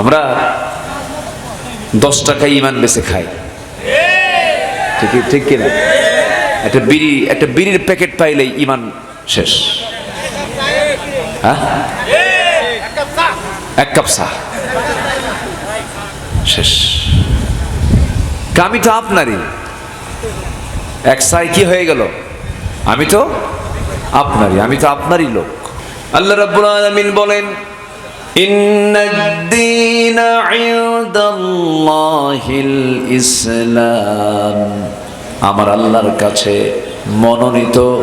আমরা দশ টাকা ইমান বেছে খাই। ঠিক ঠিক কিনা একটা বিড়ি, একটা বিড়ির প্যাকেট পাইলেই ইমান শেষ। হ্যাঁ? এক কাপ চা। শেষ। তো আপনারই। এক সাই কি হয়ে গেল? আমি তো আপনারই, আমি তো আপনারই লোক। আল্লাহ রাব্বুল আলামিন বলেন ইন্নাদ-দীন ইনদাল্লাহিল ইসলাম। আমার আল্লাহর কাছে মনোনীত,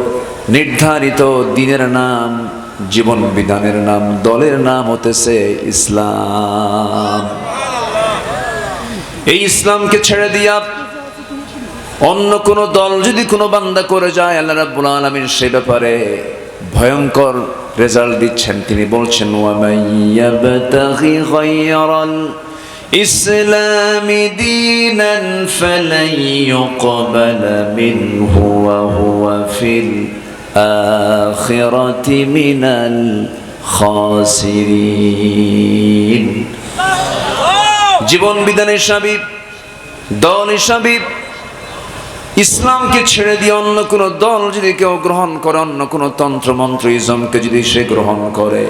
নির্ধারিত দিনের নাম, জীবন বিধানের নাম, দলের নাম হতেছে ইসলাম। এই ইসলামকে ছেড়ে দিয়া অন্য কোন দল যদি কোনো বান্দা করে যায়, আল্লাহ রাব্বুল আলামিন সেই ব্যাপারে ভয়ঙ্কর রেজাল্ট দিচ্ছেন। তিনি বলছেন ওয়ামাইয়াবতাগি গায়রাল ইসলাম দীনান ফালান ইউকবালা মিনহু ওয়া হুয়া ফিল আখিরাতি মিনাল খাসিরিন। জীবন বিধানের সাবিব দল হিসাবে ইসলামকে ছেড়ে দিয়ে অন্য কোনো দল যদি কেউ গ্রহণ করে, অন্য কোনো তন্ত্র, মন্ত্র, ইজমকে যদি সে গ্রহণ করে।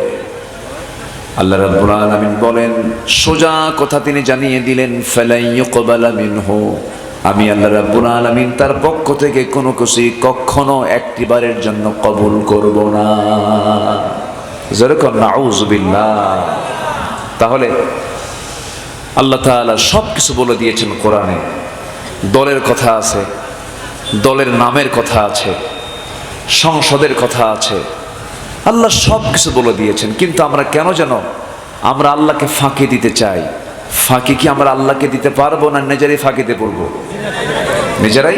আল্লাহ রাব্বুল আলামিন বলেন, সোজা কথা তিনি জানিয়ে দিলেন, ফালাই ইউকবালা মিনহু। আমি আল্লাহ রাব্বুল আলামিন তার পক্ষ থেকে কোনো কিছুই কখনো একটিবারের জন্য কবুল করব না। যেরকম নাউজুবিল্লাহ তাহলে আল্লাহ তাআলা সব কিছু বলে দিয়েছেন কোরআনে। দলের কথা আছে দলের নামের কথা আছে, সংসদের কথা আছে। আল্লাহ সব কিছু বলে দিয়েছেন, কিন্তু আমরা কেন যেন আমরা আল্লাহকে ফাঁকি দিতে চাই? ফাঁকি কি আমরা আল্লাহকে দিতে পারব না নিজেরাই ফাঁকিতে পড়ব? নিজেরাই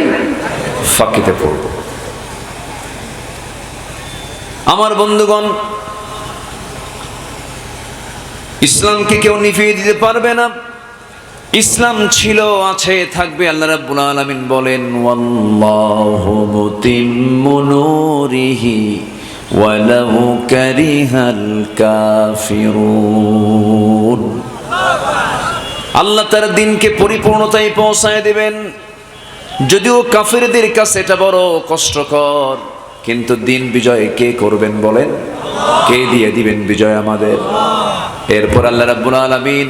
ফাঁকিতে পড়ব। আমার বন্ধুগণ, ইসলামকে কেউ নিভিয়ে দিতে পারবে না। ইসলাম ছিল, আছে, থাকবে, আল্লাহ রাব্বুল আলামিন বলেন, ওয়াল্লাহু মুতিম্মু নূরিহি ওয়ালাউ কারিহাল কাফিরুন। আল্লাহ তার দিনকে পরিপূর্ণতায় পৌঁছায় দেবেন। যদিও কাফিরদের কাছে এটা বড় কষ্টকর, কিন্তু দিন বিজয় কে করবেন বলেন? কে দিয়ে দিবেন বিজয় আমাদের? এরপর আল্লাহ রাব্বুল আলামিন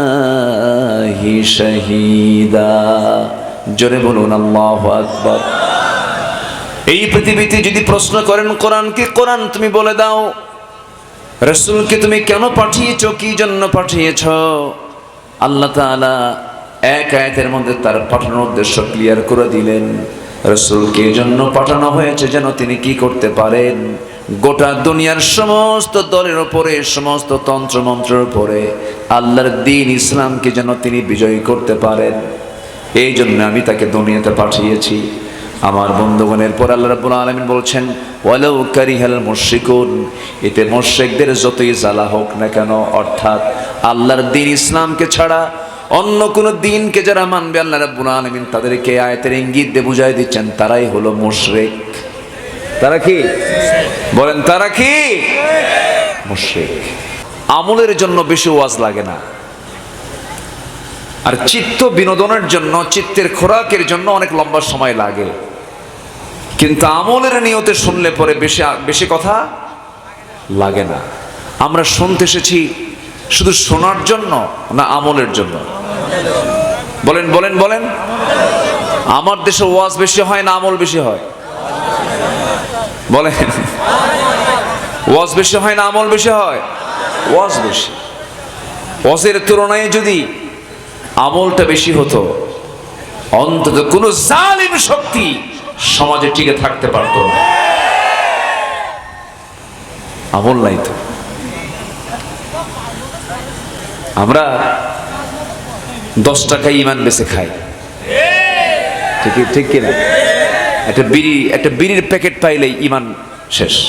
শাহিদা। জোরে বলুন, আল্লাহু আকবার। এই পৃথিবীতে যদি প্রশ্ন করেন, কোরআনকে কোরআন তুমি বলে দাও, রসুলকে তুমি কেন পাঠিয়েছ, কি জন্য পাঠিয়েছ? আল্লাহ তাআলা এক আয়াতের মধ্যে তার পাঠানোর উদ্দেশ্য ক্লিয়ার করে দিলেন, রসুলকে জন্য পাঠানো হয়েছে যেন তিনি কি করতে পারেন। গোটা দুনিয়ার সমস্ত দলের ওপরে সমস্ত তন্ত্রমন্ত্রের উপরে আল্লাহর দিন ইসলামকে যেন তিনি বিজয়ী করতে পারেন। এই জন্য আমি তাকে দুনিয়াতে পাঠিয়েছি। আমার বন্ধুগণের পর আল্লাহ রাব্বুল আলামিন বলছেন, ওয়ালাউ কারিহাল মুশরিকুন এতে মুশরিকদের যতই জ্বালা হোক না কেন, অর্থাৎ আল্লাহর দিন ইসলামকে ছাড়া অন্য কোন দিনকে যারা মানবে, আল্লাহ রাব্বুল আলামিন তাদেরকে আয়াতের ইঙ্গিত দিয়ে বুঝাই দিচ্ছেন, তারাই হলো মুশরিক। তারা কি? বলেন, তারা কি? মুশরিক। আমলের জন্য বেশি ওয়াজ লাগে না। আর চিত্ত বিনোদনের জন্য, চিত্তের খোরাকের জন্য অনেক লম্বা সময় লাগে। কিন্তু আমলের নিয়তে শুনলে পরে বেশি বেশি কথা লাগে না। আমরা শুনতে এসেছি শুধু শোনার জন্য না আমলের জন্য। বলেন বলেন বলেন। আমার দেশে ওয়াজ বেশি হয় না আমল বেশি হয়? বলেন। ওয়াজ বেশি হয় না, আমল বেশি হয়? ওয়াজ বেশি। ওয়াজের তুলনায় যদি আমলটা বেশি হতো, অন্তত কোন জালিম শক্তি সমাজে টিকে থাকতে পারত না। আমল নাই তো। আমরা দশ টাকা ইমান বেচে খায় ঠিক ঠিক কিনা? একটা বিড়ি, একটা বিড়ির প্যাকেট পাইলেই ইমান শেষ।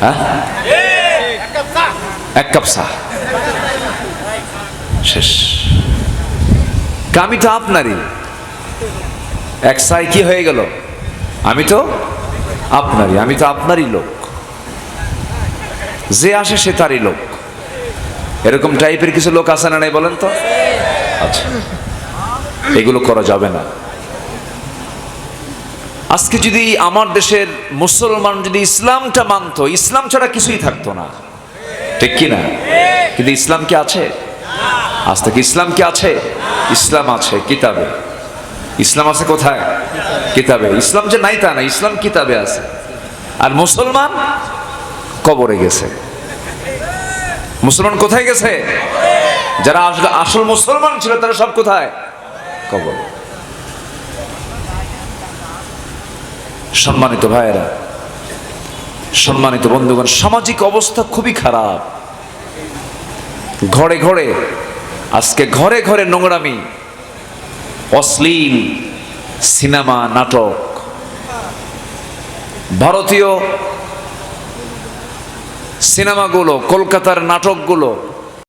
হ্যাঁ? এক কাপ চা। শেষ। আমি তো আপনারই। এক সাই কি হয়ে গেল? আমি তো আপনারই, আমি তো আপনারই লোক। যে আসে সে তারই লোক। এরকম টাইপের কিছু লোক আছে না নাই বলেন তো? আচ্ছা। এগুলো করা যাবে না। আজকে যদি আমার দেশের মুসলমান যদি ইসলামটা মানতো, ইসলাম ছাড়া কিছুই থাকতো না। ঠিক কি না? কিন্তু ইসলাম কি আছে? আজ থেকে ইসলাম কি আছে? ইসলাম আছে কিতাবে। ইসলাম আছে কোথায়? কিতাবে। ইসলাম যে নাই তা না, ইসলাম কিতাবে আছে। আর মুসলমান কবরে গেছে। মুসলমান কোথায় গেছে? যারা আসল মুসলমান ছিল তারা সব কোথায়? কবর। সম্মানিত ভাইয়েরা, সম্মানিত বন্ধুগণ, সামাজিক অবস্থা খুবই খারাপ। ঘরে ঘরে, আজকে ঘরে ঘরে নোংরামি, অশ্লীল সিনেমা, নাটক। ভারতীয় সিনেমাগুলো, কলকাতার নাটকগুলো